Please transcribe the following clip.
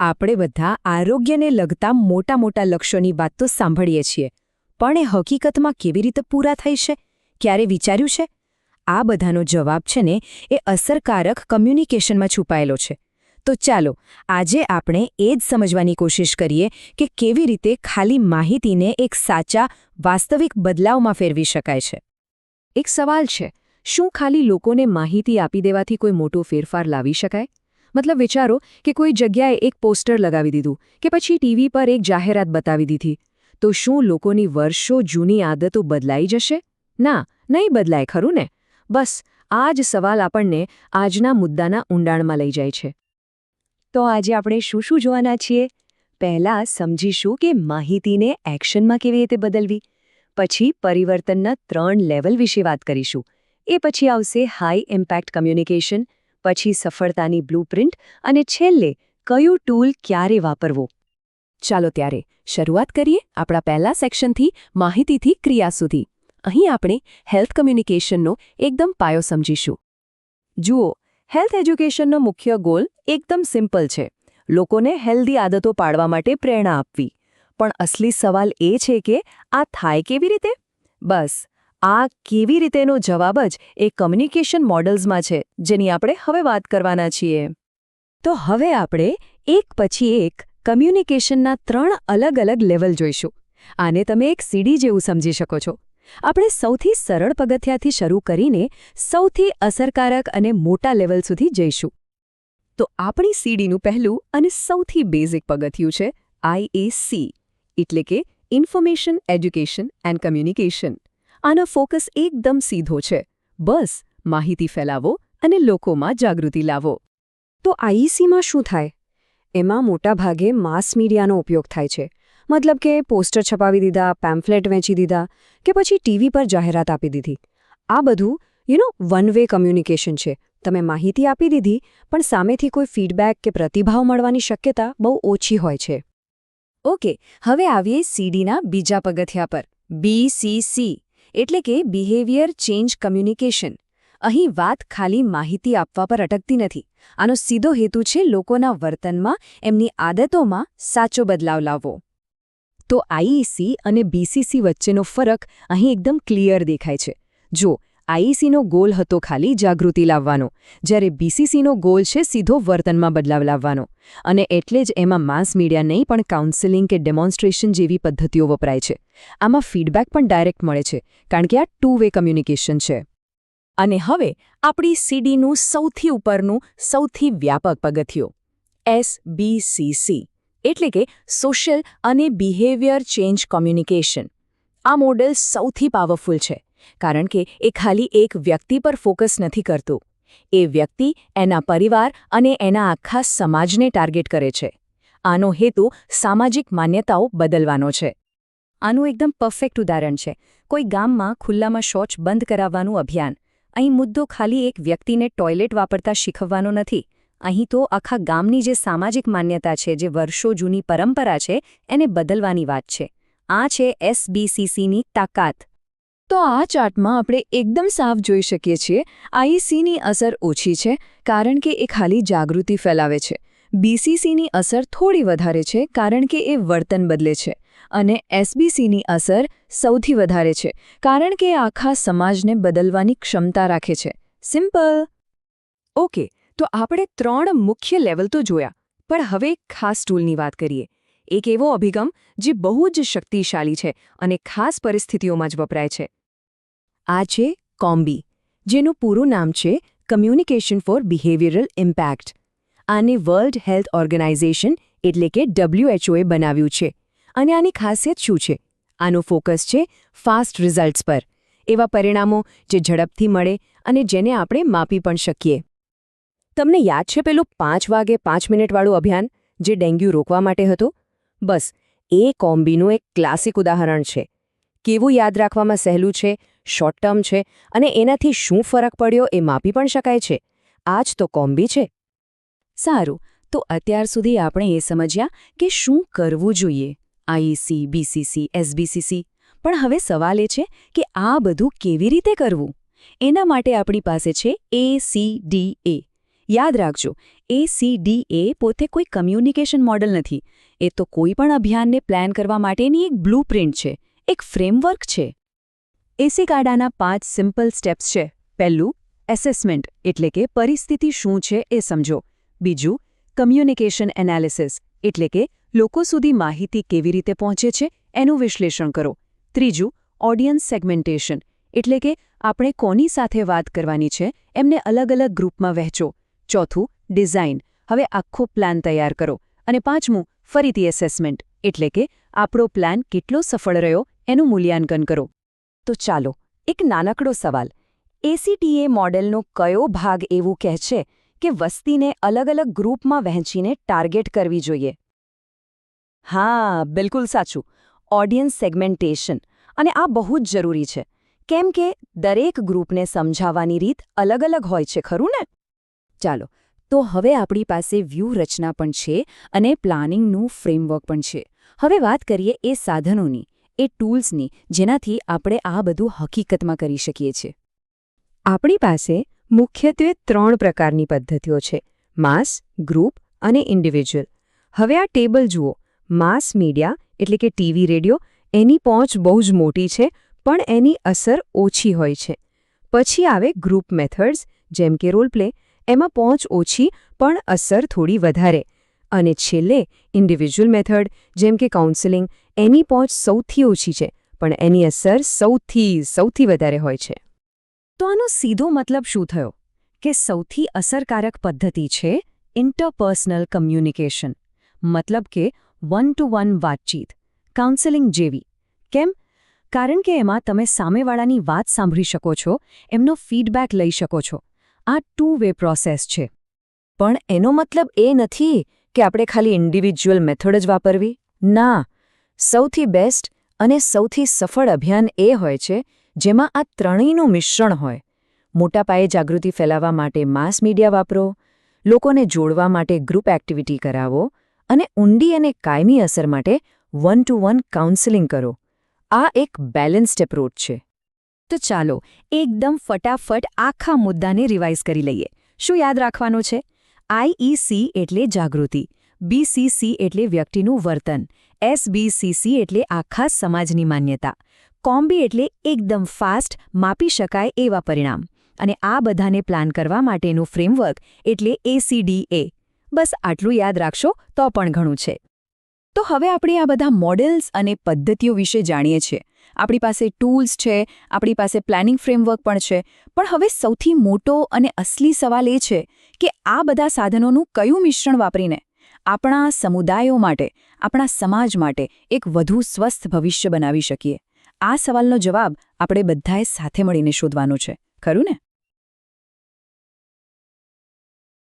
આપણે બધા આરોગ્યને લગતા મોટા મોટા લક્ષ્યોની વાત તો સાંભળીએ છીએ. પણ એ હકીકતમાં કેવી રીતે પૂરા થઈ છે? ક્યારે વિચાર્યું છે? આ બધાનો જવાબ છે ને, એ અસરકારક કમ્યુનિકેશનમાં છુપાયેલો છે. તો ચાલો, આજે આપણે એ જ સમજવાની કોશિશ કરીએ કે કેવી રીતે ખાલી માહિતીને એક સાચા, વાસ્તવિક બદલાવમાં ફેરવી શકાય છે. એક સવાલ છે, શું ખાલી લોકોને માહિતી આપી દેવાથી કોઈ મોટો ફેરફાર લાવી શકાય? મતલબ વિચારો કે કોઈ જગ્યાએ એક પોસ્ટર લગાવી દીધું કે પછી ટીવી પર એક જાહેરાત બતાવી દીધી. તો શું લોકોની વર્ષો જૂની આદતો બદલાઈ જશે? ના, નહીં બદલાય, ખરું ને? બસ, આ જ સવાલ આપણને આજના મુદ્દાના ઊંડાણમાં લઈ જાય છે. તો આજે આપણે શું શું જોવાના છીએ? પહેલાં સમજીશું કે માહિતીને એક્શનમાં કેવી રીતે બદલવી. પછી પરિવર્તનના ત્રણ લેવલ વિશે વાત કરીશું. એ પછી આવશે હાઈ ઇમ્પેક્ટ કમ્યુનિકેશન પછી સફળતાની બ્લુપ્રિન્ટ અને છેલ્લે કયું ટૂલ ક્યારે વાપરવો? ચાલો ત્યારે શરૂઆત કરીએ આપણા પહેલા સેક્શનથી માહિતીથી ક્રિયા સુધી. અહીં આપણે હેલ્થ કમ્યુનિકેશનનો એકદમ પાયો સમજીશું. જુઓ, હેલ્થ એજ્યુકેશનનો મુખ્ય ગોલ એકદમ સિમ્પલ છે. લોકોને હેલ્ધી આદતો પાડવા માટે પ્રેરણા આપવી. પણ અસલી સવાલ એ છે કે આ થાય કેવી રીતે? બસ આ કેવી રીતેનો જવાબ જ એ કમ્યુનિકેશન મોડલ્સમાં છે, જેની આપણે હવે વાત કરવાના છીએ. તો હવે આપણે એક પછી એક કમ્યુનિકેશનના ત્રણ અલગ અલગ લેવલ જોઈશું. આને તમે એક સીડી જેવું સમજી શકો છો. આપણે સૌથી સરળ પગથિયાથી શરૂ કરીને સૌથી અસરકારક અને મોટા લેવલ સુધી જઈશું. તો આપણી સીડીનું પહેલું અને સૌથી બેઝિક પગથિયું છે આઈએસી એટલે કે ઇન્ફોર્મેશન એજ્યુકેશન એન્ડ કમ્યુનિકેશન આનો ફોકસ એકદમ સીધો છે. બસ, માહિતી ફેલાવો અને લોકોમાં જાગૃતિ લાવો. તો આઈસીમાં શું થાય? એમાં મોટાભાગે માસ મીડિયાનો ઉપયોગ થાય છે. મતલબ કે પોસ્ટર છપાવી દીધા, પેમ્ફલેટ વેચી દીધા કે પછી ટીવી પર જાહેરાત આપી દીધી. આ બધું you know one way communication છે. તમે માહિતી આપી દીધી, પણ સામેથી કોઈ ફીડબેક કે પ્રતિભાવ મળવાની શક્યતા બહુ ઓછી હોય છે. ઓકે, હવે આવીએ સીડીના બીજા પગથિયા પર. બીસીસી એટલે કે બિહેવિયર ચેન્જ કમ્યુનિકેશન અહીં વાત ખાલી માહિતી આપવા પર અટકતી નથી. આનો સીધો હેતુ છે લોકોના વર્તનમાં એમની આદતોમાં સાચો બદલાવ લાવવો. તો આઈઈસી અને બીસીસી વચ્ચેનો ફરક અહીં એકદમ ક્લિયર દેખાય છે. જો આઈઈસીનો ગોલ હતો ખાલી જાગૃતિ લાવવાનો. જ્યારે બીસીસીનો ગોલ છે સીધો વર્તનમાં બદલાવ લાવવાનો. અને એટલે જ એમાં માસ મીડિયા નહીં, પણ કાઉન્સેલિંગ કે ડેમોન્સ્ટ્રેશન જેવી પદ્ધતિઓ વપરાય છે. આમાં ફીડબેક પણ ડાયરેક્ટ મળે છે, કારણ કે આ ટુ વે કમ્યુનિકેશન છે. અને હવે આપણી સીડીનું સૌથી ઉપરનું, સૌથી વ્યાપક પગથિયું. એસબીસીસી એટલે કે સોશિયલ અને બિહેવિયર ચેન્જ કોમ્યુનિકેશન. આ મોડેલ સૌથી પાવરફુલ છે. કારણ કે એ ખાલી એક વ્યક્તિ પર ફોકસ નથી કરતું. એ વ્યક્તિ એના પરિવાર અને એના આખા સમાજને ટાર્ગેટ કરે છે. આનો હેતુ સામાજિક માન્યતાઓ બદલવાનો છે. આનું એકદમ પરફેક્ટ ઉદાહરણ છે. કોઈ ગામમાં ખુલ્લામાં શૌચ બંધ કરાવવાનું અભિયાન. અહીં મુદ્દો ખાલી એક વ્યક્તિને ટોયલેટ વાપરતા શીખવવાનો નથી. અહીં તો આખા ગામની જે સામાજિક માન્યતા છે, જે વર્ષો જૂની પરંપરા છે, એને બદલવાની વાત છે. આ છે એસબીસીસીની તાકાત. તો આ ચાર્ટમાં આપણે એકદમ સાફ જોઈ શકીએ છીએ આઈસીની અસર ઓછી છે, કારણ કે એ ખાલી જાગૃતિ ફેલાવે છે. બીસીસીની અસર થોડી વધારે છે, કારણ કે એ વર્તન બદલે છે. અને એસબીસીની અસર સૌથી વધારે છે, કારણ કે આખા સમાજને બદલવાની ક્ષમતા રાખે છે. સિમ્પલ. ઓકે, તો આપણે ત્રણ મુખ્ય લેવલ તો જોયા, પણ હવે ખાસ ટૂલની વાત કરીએ. એક એવો અભિગમ જે બહુ જ શક્તિશાળી છે અને ખાસ પરિસ્થિતિઓમાં જ વપરાય છે. આ છે કોમ્બી, જેનું પૂરું નામ છે કમ્યુનિકેશન ફોર બિહેવિયરલ ઇમ્પેક્ટ આને વર્લ્ડ હેલ્થ ઓર્ગેનાઇઝેશન એટલે કે ડબ્લ્યુએચઓએ બનાવ્યું છે. અને આની ખાસિયત શું છે? આનું ફોકસ છે ફાસ્ટ રિઝલ્ટ્સ પર. એવા પરિણામો જે ઝડપથી મળે અને જેને આપણે માપી પણ શકીએ. તમને યાદ છે પેલું પાંચ વાગે પાંચ મિનિટવાળું અભિયાન જે ડેન્ગ્યુ રોકવા માટે હતું? બસ, એ કોમ્બીનું એક ક્લાસિક ઉદાહરણ છે. કેવું યાદ રાખવામાં સહેલું છે, શોર્ટ ટર્મ છે, અને એનાથી શું ફરક પડ્યો એ માપી પણ શકાય છે. આ જ તો કોમ્બી છે. સારું, તો અત્યાર સુધી આપણે એ સમજ્યા કે શું કરવું જોઈએ આઈસી બીસીસી એસબીસીસી પણ હવે સવાલ એ છે કે આ બધું કેવી રીતે કરવું? એના માટે આપણી પાસે છે એ સી ડી એ. યાદ રાખજો એસીડીએ પોતે કોઈ કમ્યુનિકેશન મોડલ નથી. એ તો કોઈ પણ અભિયાનને પ્લાન કરવા માટેની એક બ્લૂપ્રિન્ટ છે, એક ફ્રેમવર્ક છે. એસી કાડાના પાંચ સિમ્પલ સ્ટેપ્સ છે. પહેલું એસેસમેન્ટ એટલે કે પરિસ્થિતિ શું છે એ સમજો. બીજું કમ્યુનિકેશન એનાલિસિસ એટલે કે લોકો સુધી માહિતી કેવી રીતે પહોંચે છે એનું વિશ્લેષણ કરો. ત્રીજું ઓડિયન્સ સેગમેન્ટેશન એટલે કે આપણે કોની સાથે વાત કરવાની છે એમને અલગ અલગ ગ્રુપમાં વહેંચો. ચોથું ડિઝાઇન. હવે આખો પ્લાન તૈયાર કરો. અને પાંચમું, ફરીથી એસેસમેન્ટ એટલે કે આપણો પ્લાન કેટલો સફળ રહ્યો એનું મૂલ્યાંકન કરો. તો ચાલો, એક નાનકડો સવાલ. એસીટીએ મોડેલનો કયો ભાગ એવું કહે છે કે વસ્તીને અલગ અલગ ગ્રુપમાં વહેંચીને ટાર્ગેટ કરવી જોઈએ? હા, બિલકુલ સાચું. Audience segmentation. અને આ બહુ જ જરૂરી છે. કેમ કે દરેક ગ્રુપને સમજાવવાની રીત અલગ અલગ હોય છે, ખરું ને? ચાલો તો હવે આપણી પાસે વ્યૂહરચના પણ છે અને પ્લાનિંગનું ફ્રેમવર્ક પણ છે. હવે વાત કરીએ એ સાધનોની, એ ટૂલ્સની, જેનાથી આપણે આ બધું હકીકતમાં કરી શકીએ છીએ. આપણી પાસે મુખ્યત્વે ત્રણ પ્રકારની પદ્ધતિઓ છે, માસ, ગ્રુપ અને ઇન્ડિવિજ્યુઅલ. હવે આ ટેબલ જુઓ, માસ મીડિયા એટલે કે ટીવી રેડિયો, એની પહોંચ બહુ જ મોટી છે, પણ એની અસર ઓછી હોય છે. પછી આવે ગ્રુપ મેથડ્સ, જેમ કે રોલ પ્લે એમાં પહોંચ ઓછી, પણ અસર થોડી વધારે. અને છેલ્લે ઇન્ડિવિજ્યુઅલ મેથડ જેમ કે કાઉન્સેલિંગ એની પહોંચ સૌથી ઓછી છે, પણ એની અસર સૌથી સૌથી વધારે હોય છે. તો આનો સીધો મતલબ શું થયો? કે સૌથી અસરકારક પદ્ધતિ છે ઇન્ટરપર્સનલ કમ્યુનિકેશન મતલબ કે વન ટુ વન વાતચીત કાઉન્સેલિંગ જેવી. કેમ? કારણ કે એમાં તમે સામેવાળાની વાત સાંભળી શકો છો, એમનો ફીડબેક લઈ શકો છો. આ ટુ વે પ્રોસેસ છે. પણ એનો મતલબ એ નથી કે આપણે ખાલી ઇન્ડિવિજ્યુઅલ મેથડ જ વાપરવી. ના, સૌથી બેસ્ટ અને સૌથી સફળ અભિયાન એ હોય છે, જેમાં આ ત્રણેયનું મિશ્રણ હોય. મોટા પાયે જાગૃતિ ફેલાવવા માટે માસ મીડિયા વાપરો, લોકોને જોડવા માટે ગ્રુપ એક્ટિવિટી કરાવો અને ઊંડી અને કાયમી અસર માટે વન ટુ વન કાઉન્સેલિંગ કરો. આ એક બેલેન્સ્ડ એપ્રોચ છે. તો ચાલો એકદમ ફટાફટ આખા મુદ્દાને રિવાઇઝ કરી લઈએ. શું યાદ રાખવાનું છે? આઈઈસી એટલે જાગૃતિ બીસીસી એટલે વ્યક્તિનું વર્તન એસબીસીસી એટલે આખા સમાજની માન્યતા. કોમ્બી એટલે એકદમ ફાસ્ટ માપી શકાય એવા પરિણામ. અને આ બધાને પ્લાન કરવા માટેનું ફ્રેમવર્ક એટલે એસીડીએ બસ આટલું યાદ રાખશો તો પણ ઘણું છે. તો હવે આપણે આ બધા મોડેલ્સ અને પદ્ધતિઓ વિશે જાણીએ છીએ. આપણી પાસે ટૂલ્સ છે, આપણી પાસે પ્લાનિંગ ફ્રેમવર્ક પણ છે. પણ હવે સૌથી મોટો અને અસલી સવાલ એ છે કે આ બધા સાધનોનું કયું મિશ્રણ વાપરીને આપણા સમુદાયો માટે, આપણા સમાજ માટે એક વધુ સ્વસ્થ ભવિષ્ય બનાવી શકીએ? આ સવાલનો જવાબ આપણે બધાએ સાથે મળીને શોધવાનો છે. ખરું ને?